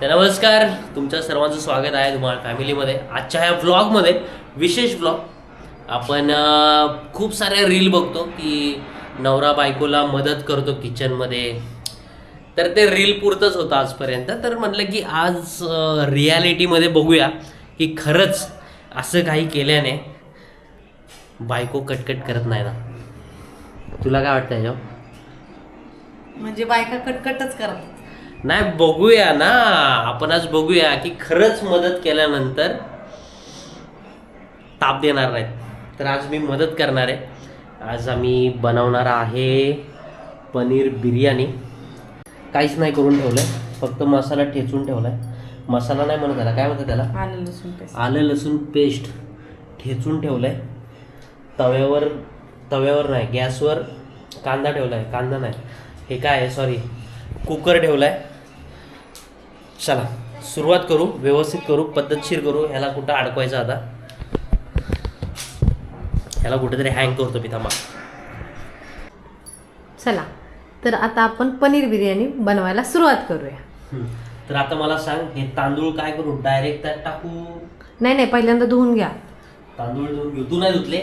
तर नमस्कार तुमच्या सर्वांचं स्वागत आहे तुम्हाला फॅमिलीमध्ये आजच्या ह्या व्लॉगमध्ये विशेष व्लॉग. आपण खूप साऱ्या रील बघतो की नवरा बायकोला मदत करतो किचनमध्ये. तर ते रील पुरतंच होतं आजपर्यंत. तर म्हटलं की आज रियालिटीमध्ये बघूया की खरंच असं काही केल्याने बायको कटकट करत नाही ना. तुला काय वाटतं ह्याच्यावर म्हणजे बायका कटकटच करतात. नाही बघूया ना. आपण आज बघूया की खरंच मदत केल्यानंतर ताप देणार नाहीत. तर आज मी मदत करणार आहे. आज आम्ही बनवणार आहे पनीर बिर्याणी. काहीच नाही करून ठेवलं आहे फक्त मसाला ठेचून ठेवला आहे मसाला नाही म्हणत त्याला. काय म्हणतात त्याला? आलं लसूण पेस्ट. आलं लसूण पेस्ट ठेचून ठेवलं आहे तव्यावर तव्यावर नाही गॅसवर कांदा ठेवला आहे कांदा नाही. हे काय आहे? सॉरी कुकर ठेवला आहे चला सुरुवात करू व्यवस्थित करू पद्धतशीर करू. ह्याला कुठं अडकवायचं आता? ह्याला कुठेतरी हँग करतो मी थांबा. चला तर आता आपण पनीर बिर्याणी बनवायला सुरुवात करूया. तर आता मला सांग हे तांदूळ काय करू? डायरेक्ट त्यात टाकू? नाही नाही पहिल्यांदा धुवून घ्या. तांदूळ धुवून घेऊ. तू नाही धुतले?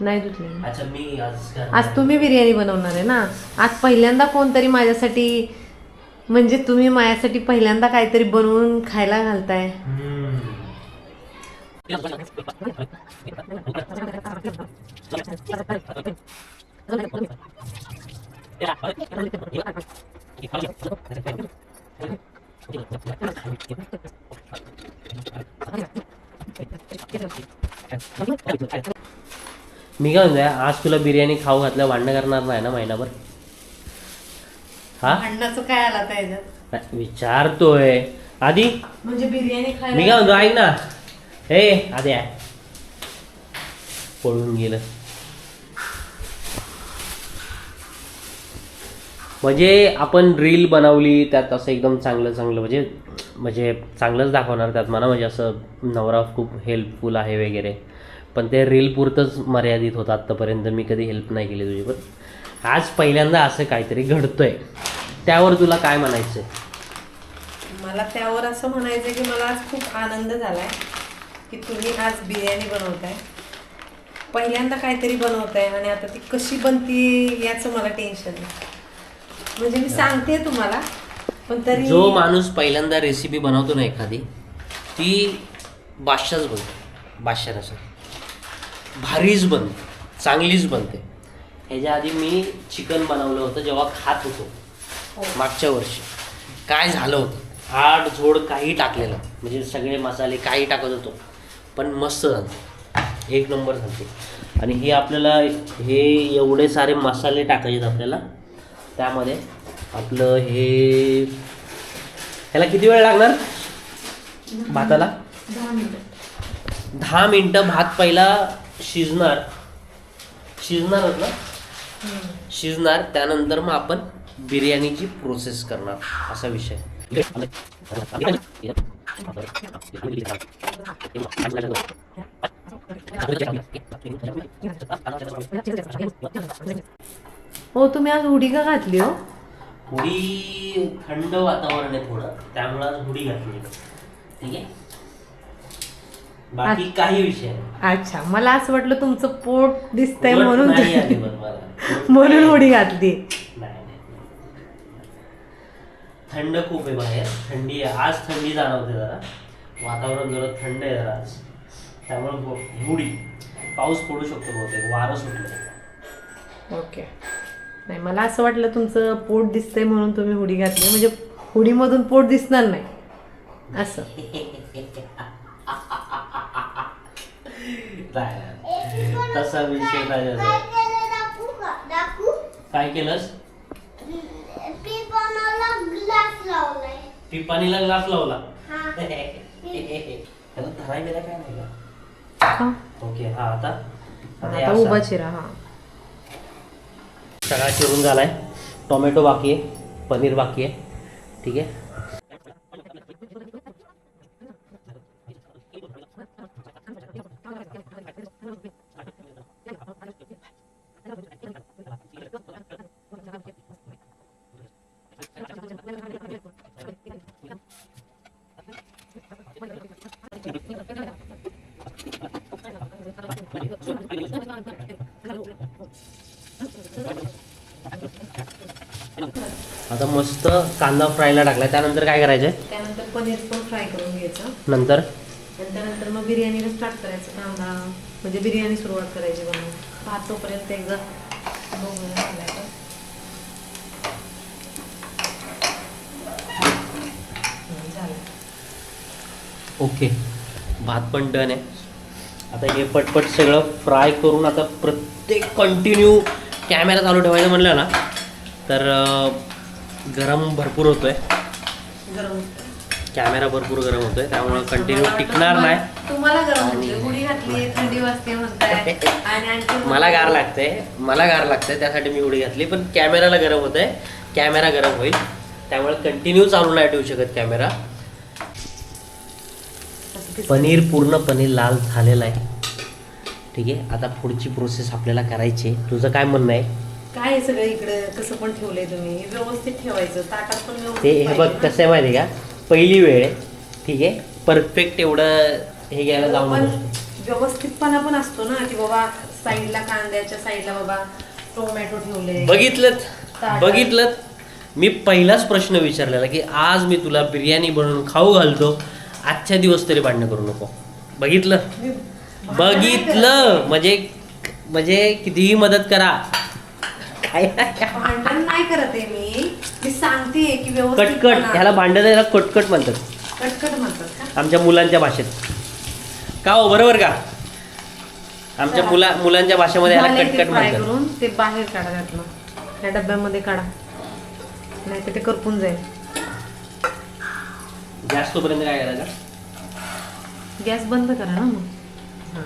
नाही धुतले अच्छा मी आज करणार. आज तुम्ही बिर्याणी बनवणार आहे ना आज पहिल्यांदा कोणतरी माझ्यासाठी म्हणजे तुम्ही माझ्यासाठी पहिल्यांदा काहीतरी बनवून खायला घालताय हम्म. मी काय म्हणतोय आज तुला बिर्याणी खाऊ घातल्या भांडणं करणार नाही ना महिनाभर? हा? भांडणाचं काय आला नाही, विचारतोय. आधी? म्हणजे बिर्याणी मी खायला काय म्हणतो ऐक ना. हे आधी आहे पळून गेलं. म्हणजे आपण रील बनवली त्यात असं एकदम चांगलं चांगलं म्हणजे म्हणजे चांगलंच दाखवणार त्यात मला म्हणजे असं नवरा खूप हेल्पफुल आहे वगैरे. पण ते रील पुरतंच मर्यादित होतं आत्तापर्यंत. मी कधी हेल्प नाही केली तुझी. पण आज पहिल्यांदा असं काहीतरी घडतंय. त्यावर तुला काय म्हणायचं आहे मला त्यावर असं म्हणायचं की मला आज खूप आनंद झालाय की तुम्ही आज बिर्याणी बनवताय. पहिल्यांदा काहीतरी बनवताय आणि आता ती कशी बनती याचं मला टेन्शन आहे. म्हणजे मी सांगते तुम्हाला पण तरी जो माणूस पहिल्यांदा रेसिपी बनवतो ना एखादी ती बादशाच बनते बादशा नसं भारीच बनते चांगलीच बनते. ह्याच्या आधी मी चिकन बनवलं होतं जेव्हा खात होतो हो. मागच्या वर्षी. काय झालं होतं? आठ झोड काही टाकलेलं म्हणजे सगळे मसाले काही टाकत होतो. पण मस्त झालं एक नंबर झालते. आणि हे आपल्याला हे एवढे सारे मसाले टाकायचे आपल्याला त्यामध्ये आपलं हे ह्याला किती वेळ लागणार? भाताला? दहा मिनटं. भात पहिला शिजणार. शिजणारच ना? शिजणार त्यानंतर मग आपण बिर्याणीची प्रोसेस करणार. असा विषय. हो तुम्ही आज हुडी का घातली हो? हुडी थंड वातावरण आहे थोडं. त्यामुळे आज हुडी घातली. ठीक आहे? बाकी काही विषय. अच्छा मला असं वाटलं तुमचं पोट दिसतंय म्हणून नाही आली बरं मला. म्हणून हुडी घातली. नाही, नाही. थंड खूप आहे बाहेर. थंडी आहे. आज थंडी जाणवते जरा. वातावरण जरा थंड आहे जरा आज. त्यामुळे हुडी पाऊस पडू शकतो बहुतेक. वारं सुटलं ओके. नाही मला असं वाटलं तुमचं पोट दिसतंय म्हणून तुम्ही हुडी घातली. म्हणजे हुडीमधून पोट दिसणार नाही. असं. नाही. तसा विषय नाही झाला. काय केलंस? पिपाणीला ग्लास लावला? त्याला धराय बिराय काय नाही का? हा. ओके हा आता हे. उभा चिरा हा सगळा चिरून झालाय. टोमॅटो बाकी आहे पनीर बाकी आहे. ठीक आहे? आता मस्त कांदा फ्रायला टाकला त्यानंतर काय करायचं त्यानंतर पनीर पण फ्राय करून घ्यायचं. नंतर? आणि त्यानंतर मग बिर्याणीला स्टार्ट करायचं कांदा. म्हणजे बिर्याणी सुरुवात करायची बनवून भात तोपर्यंत एकदा ओके. भात पण डन आहे. आता हे पटपट सगळं फ्राय करून आता प्रत्येक कंटिन्यू कॅमेरा चालू ठेवायचं म्हणलं ना तर गरम भरपूर होतोय. गरम कॅमेरा भरपूर गरम होतोय त्यामुळं कंटिन्यू टिकणार नाही. तुम्हाला गरम होते मला गार लागते मला गार लागते त्यासाठी मी उडी घातली पण कॅमेराला गरम होत आहे कॅमेरा गरम होईल. त्यामुळे कंटिन्यू चालू नाही ठेवू शकत कॅमेरा. पनीर पूर्णपणे लाल झालेलं आहे. ठीक आहे आता पुढची प्रोसेस आपल्याला करायची आहे. तुझं काय म्हणणं आहे? काय सगळं इकडे? कसं पण ठेवलंय तुम्ही. व्यवस्थित ठेवायचं. ताटात पण ते हे बघ. कसं आहे माहिती का? पहिली वेळ आहे ठीक आहे? परफेक्ट एवढं हे घ्यायला जाऊ पण नको. व्यवस्थितपणा पण असतो ना की बाबा साईडला कांद्याच्या साईडला बाबा टोमॅटो ठेवले. बघितलं. बघितलं मी पहिलाच प्रश्न विचारलेला की आज मी तुला बिर्याणी बनवून खाऊ घालतो आजच्या दिवस तरी भांडणं करू नको. बघितलं? बघितलं. म्हणजे म्हणजे कितीही मदत करा. काय भांडण नाही करत आहे मी. मी सांगते की व्यवस्थित कटकट. ह्याला भांडण याला कटकट म्हणतात. कटकट म्हणतात का? आमच्या मुलांच्या भाषेत. का हो बरोबर का? आमच्या मुला मुलांच्या भाषेमध्ये याला झालंय ते कटकट फ्राय म्हणतात. करून ते बाहेर काढा त्यातलं त्या डब्यामध्ये काढा. नाही तर ते करपून जाईल. जास्त पर्यंत काय करायचं? गॅस बंद करा ना मग. हां.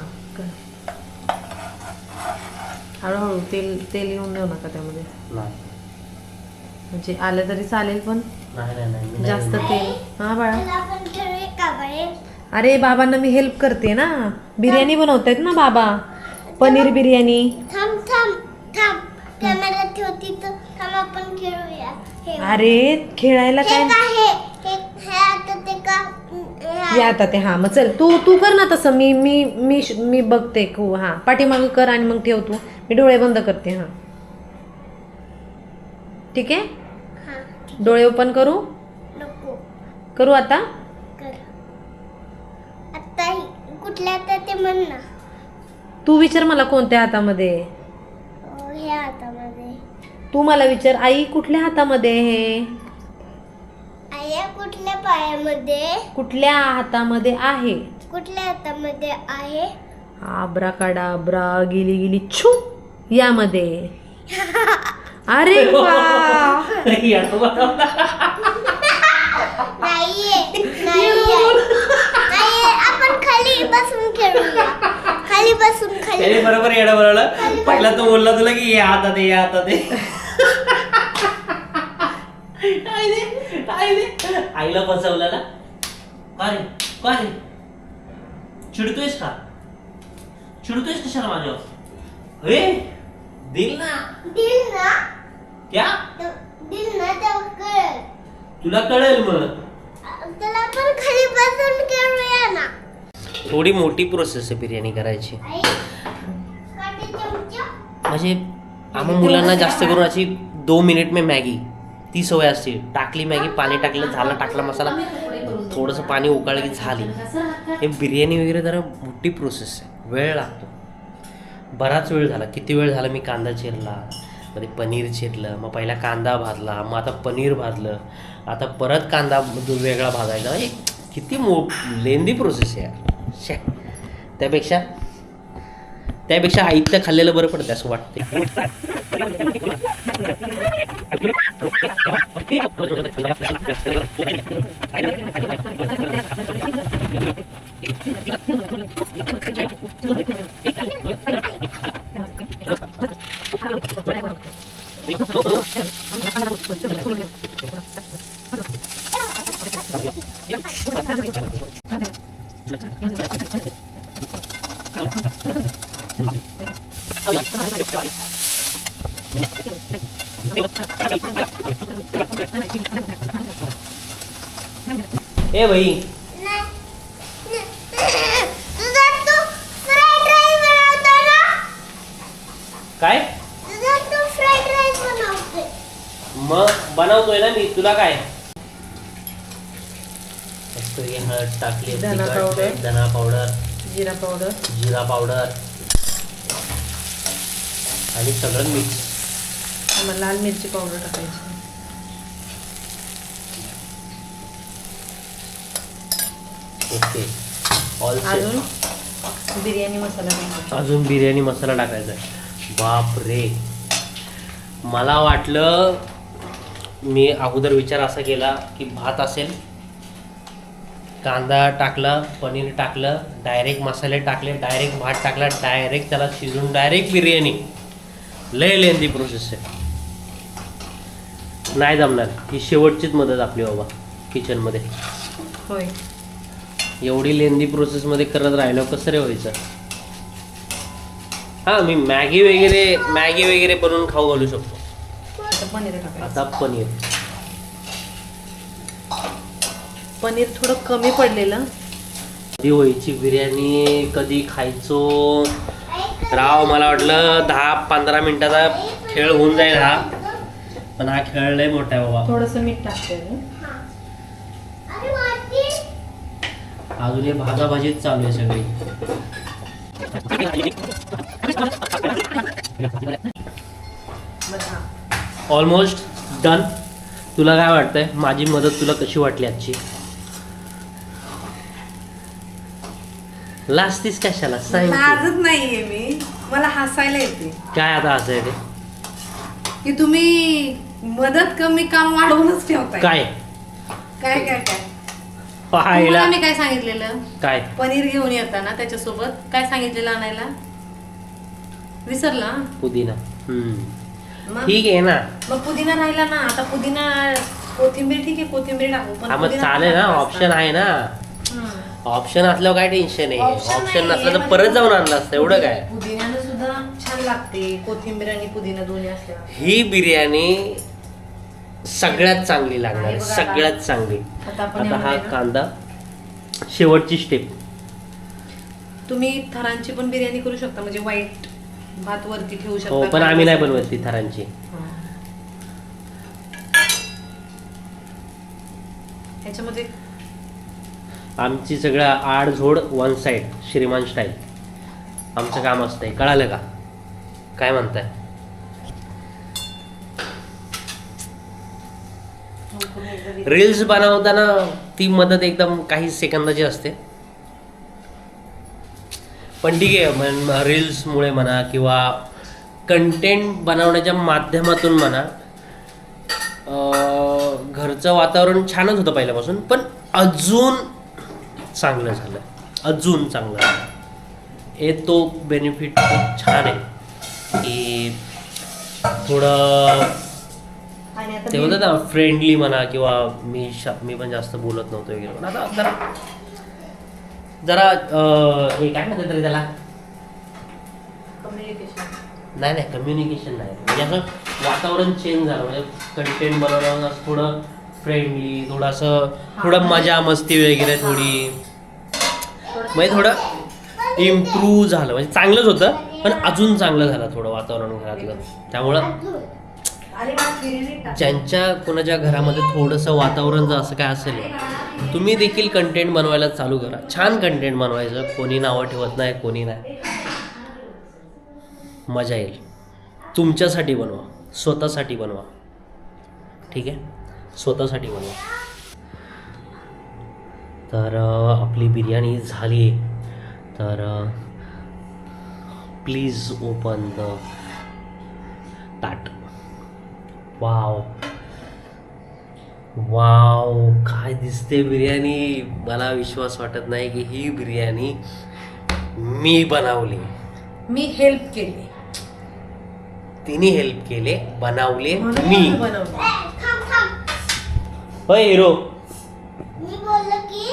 हळूहळू तेल तेल येऊन देऊ नका त्यामध्ये. नाही. म्हणजे आलं तरी चालेल पण नाही नाही नाही मी नाही जास्त तेल. हा बाळा. मला पण का अरे बाबांना मी हेल्प करते ना. बिर्याणी बनवतायत ना बाबा. पनीर बिर्याणी. थांब थांब थांब. कॅमेरा ठेवती तर थांब आपण खेळूया. हे अरे खेळायला हे काय? का हे? हे हे आता ते का? हे. या आता ते हा मग चल. तू तू कर ना तसं. मी मी मी मी बघते. हो हा. पाठीमागं कर आणि मग ठेव तू. मी डोळे बंद करते हा. ठीक आहे? हा डोळे ओपन करू? नको. करू आता? कर. आता ही- कुठल्या ते म्हण ना. तू विचार मला कोणत्या हातामध्ये? तू मला विचार आई कुठल्या हातामध्ये आहे? हे आया कुठल्या पायामध्ये? कुठल्या हातामध्ये आहे? कुठल्या हातामध्ये आहे? आब्रा काढा आब्रा गेली गेली छू! यामध्ये. अरे आपण खाली बसून खेळूया. खाली बसून खाली बरोबर येणं बनवलं पहिला तो बोलला तुला की या आता ते या आता रे? आईला फसवलं ना? का रे का रे? चिडतोयस का? चिडतोयस कशाला माझ्यावर? हे दिल ना. दिल ना. क्या? दिल ना तेव्हा कळेल. तुला कळेल मग. त्याला आपण खाली बसून खेळूया ना. थोडी मोठी प्रोसेस आहे बिर्याणी करायची. आई काटे चमचा. म्हणजे आम्हा मुलांना जास्त करून अशी दोन मिनिट में मॅगी. ती सवय असते. टाकली मॅगी पाणी टाकलं झाला टाकला मसाला. थोडंसं पाणी उकळलं की झाली. हे बिर्याणी वगैरे जरा मोठी प्रोसेस आहे. वेळ लागतो. बराच वेळ झाला. किती वेळ झाला मी कांदा चिरला? मध्ये पनीर चिरलं मग पहिला कांदा भाजला मग आता पनीर भाजलं. आता परत कांदा वेगळा भाजायचा. म्हणजे किती मो लेंदी प्रोसेस आहे यार. शे. त्यापेक्षा त्यापेक्षा आईतलं खाल्लेलं बरं पडतं असं ए भाई नाही तुझा तू फ्राईड राईस बनवतो ना काय मग बनवतोय ना मी तुला काय? हे हळद टाकली धना. मीठ, धना पावडर जिरा पावडर जिरा पावडर आणि सगळं मिक्स आम्हाला लाल मिरची पावडर टाकायची. ओके. ऑल अजून बिर्याणी मसाला टाकायचा. अजून बिर्याणी मसाला टाकायचा आहे. बाप रे मला वाटलं मी अगोदर विचार असा केला की भात असेल कांदा टाकला पनीर टाकलं डायरेक्ट मसाले टाकले डायरेक्ट भात टाकला डायरेक्ट त्याला शिजून डायरेक्ट बिर्याणी. लय लेंदी प्रोसेस आहे. नाही जमणार. ही शेवटचीच मदत आपली बाबा किचनमध्ये होय. एवढी लेंदी प्रोसेसमध्ये करत राहिलो कसं रे व्हायचं? हां मी मॅगी वगैरे मॅगी वगैरे बनवून खाऊ घालू शकतो. आता पनीर टाकायचं आता पनीर. पनीर थोडं कमी पडलेलं. कधी व्हायची बिर्याणी कधी खायचो. राव मला वाटलं दहा पंधरा मिनिटाचा खेळ होऊन जाईल हा. पण हा खेळ लय मोठा आहे बाबा. थोडंसं मीठ टाकते मी. अरे वाटी अजून हे भाजाभाजीच चालू आहे सगळी. ऑलमोस्ट डन तुला काय वाटतंय? माझी मदत तुला कशी वाटली आजची? लाजतीस कशाला? सांग की. लाजत नाहीये मी. मला हसायला येते. काय आता असं आहे ते की तुम्ही मदत कमी काम वाढवूनच ठेवताय. काय? काय काय काय? पाहायला. तुम्हाला मी काय सांगितलेलं? काय? पनीर घेऊन येताना त्याच्यासोबत काय सांगितलेलं आणायला? विसरला? पुदिना. हम्म. मग? ठीक आहे ना. मग पुदिना राहिला ना आता पुदिना कोथिंबीर ठीक आहे कोथिंबीर टाकू. पण हा मग पुदिना चालेल ना टाकायचा ऑप्शन आहे ना. हम्म. ऑप्शन असल्यावर काय टेन्शन आहे Option ऑप्शन नाहीये, नसलं तर परत जाऊन आणलं असतं एवढं काय? पुदिन्यानं सुद्धा छान लागते कोथिंबीर आणि पुदिना दोन्ही असल्यावर. ही बिर्याणी सगळ्यात चांगली लागणार आहे सगळ्यात चांगली. आता आपण आता हा यामध्ये ना- कांदा शेवटची स्टेप तुम्ही थरांची पण बिर्याणी करू शकता म्हणजे व्हाईट भात वरती ठेवू शकता हो पण आम्ही नाही बनवत ती थरांची. ह्याच्यामध्ये आमची सगळं आडझोड वन साईड श्रीमान स्टाईल. आमचं काम असतंय. कळालं का? काय म्हणताय? रील्स बनवताना ती मदत एकदम काही सेकंदाची असते. पण ठीक आहे म्हण रील्समुळे म्हणा किंवा कंटेंट बनवण्याच्या माध्यमातून म्हणा घरचं वातावरण छानच होतं पहिल्यापासून पण अजून चांगलं झालं अजून चांगलं झालं हे तो बेनिफिट खूप छान आहे. की थोडं ते होतं ना फ्रेंडली म्हणा किंवा मी शा- मी पण जास्त बोलत नव्हतो वगैरे. पण आता जरा जरा अं, हे काय म्हणतात रे त्याला? Communication. नाही नाही कम्युनिकेशन नाही. म्हणजे असं वातावरण चेंज झालं. म्हणजे कंटेंट बनवणं असं थोडं फ्रेंडली थोडं असं थोडं मजा मस्ती वगैरे थोडी. म्हणजे थोडं इम्प्रूव्ह झालं. म्हणजे चांगलंच होतं पण अजून चांगलं झालं थोडं वातावरण घरातलं. त्यामुळं अरे वा, बिर्याणी टाक. ज्यांच्या कोणाच्या घरामध्ये थोडंसं वातावरण जर असं काय असेल तुम्ही देखील कंटेंट बनवायला चालू करा. छान कंटेंट बनवायचं. कोणी नावं ठेवत नाही कोणी नाही. मजा येईल. तुमच्यासाठी बनवा. स्वतःसाठी बनवा. ठीक आहे? स्वतःसाठी बनवा. तर आपली बिर्याणी झाली तर प्लीज ओपन द ताट. वाव वाव काय दिसते बिर्याणी? मला विश्वास वाटत नाही की ही बिर्याणी मी बनवली. मी हेल्प केली. तिने हेल्प केले बनवले म्हणून मी. बनवलं. होय हिरो. मी बोललो की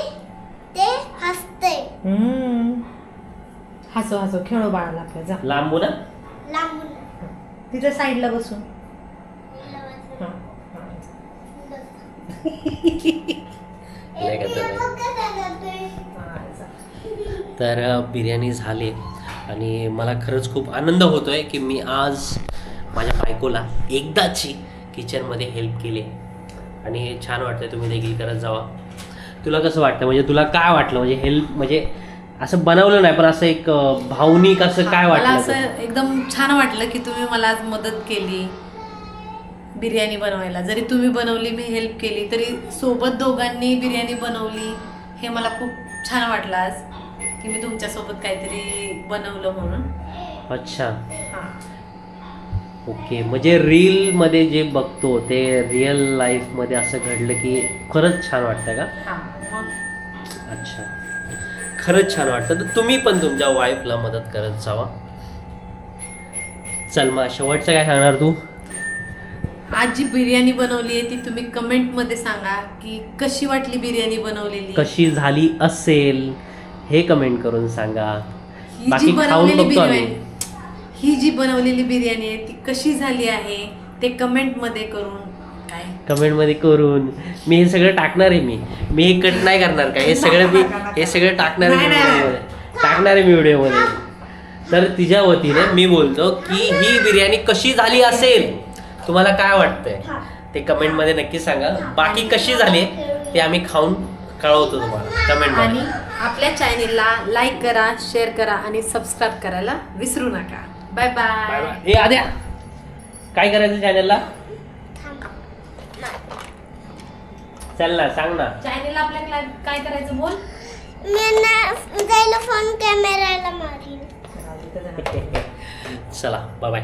ते हसते हम्म. हसो हसो. खेळो बाळाला आपल्या जा. लांबू ना लांबून. तिथे साईडला बसून. तर बिर्याणी झाली आणि मला खरंच खूप आनंद होतोय की मी आज माझ्या बायकोला एकदाची किचनमध्ये हेल्प केली. आणि छान वाटतं तुम्ही देखील करत जावा. तुला कसं वाटतं? म्हणजे तुला काय वाटलं? म्हणजे हेल्प म्हणजे असं बनवलं नाही पण असं एक भावनिक असं काय वाटलं असं एकदम छान वाटलं की तुम्ही मला आज मदत केली. बिर्याणी बनवायला. जरी तुम्ही बनवली मी हेल्प केली तरी सोबत दोघांनी बिर्याणी बनवली हे मला खूप छान वाटलं आज की मी तुमच्यासोबत काहीतरी बनवलं म्हणून. अच्छा. हां. ओके. म्हणजे रीलमध्ये जे बघतो ते रिअल लाईफमध्ये असं घडलं की खरंच छान वाटतं का? हां अच्छा. खरंच छान वाटतं. तर तुम्ही पण तुमच्या वाईफला मदत करत जावा. चल मग शेवटचं काय सांगणार तू? आज जी बिर्याणी बनवली आहे ती तुम्ही कमेंटमध्ये सांगा की कशी वाटली बिर्याणी बनवलेली? कशी झाली असेल हे कमेंट करून सांगा. ही जी बाकी खाऊन बनवलेली बघतो आम्ही. बिर्याणी ही जी बनवलेली बिर्याणी आहे ती कशी झाली आहे ते कमेंटमध्ये करून काय? कमेंटमध्ये करून. मी हे सगळं टाकणार आहे मी. मी हे कट नाही करणार का? हे सगळं मी हे सगळं टाकणार आहे नाही, नाही, नाही. व्हिडिओमध्ये टाकणार आहे मी व्हिडिओमध्ये तर तिच्या वतीने मी बोलतो की ही बिर्याणी कशी झाली असेल? तुम्हाला काय वाटतंय? ते कमेंटमध्ये नक्की सांगा. बाकी कशी झाली ते आम्ही खाऊन कळवतो तुम्हाला आणि कमेंटमध्ये आपल्या चॅनेलला लाईक करा शेअर करा आणि सबस्क्राईब करायला विसरू नका. Bye bye. बाय ए आद्या काय करायचं चॅनलला? चल ना सांग ना. चॅनेलला आपल्या क्ला- काय करायचं बोल? मी ना जायला फोन कॅमेराला चला बाय बाय.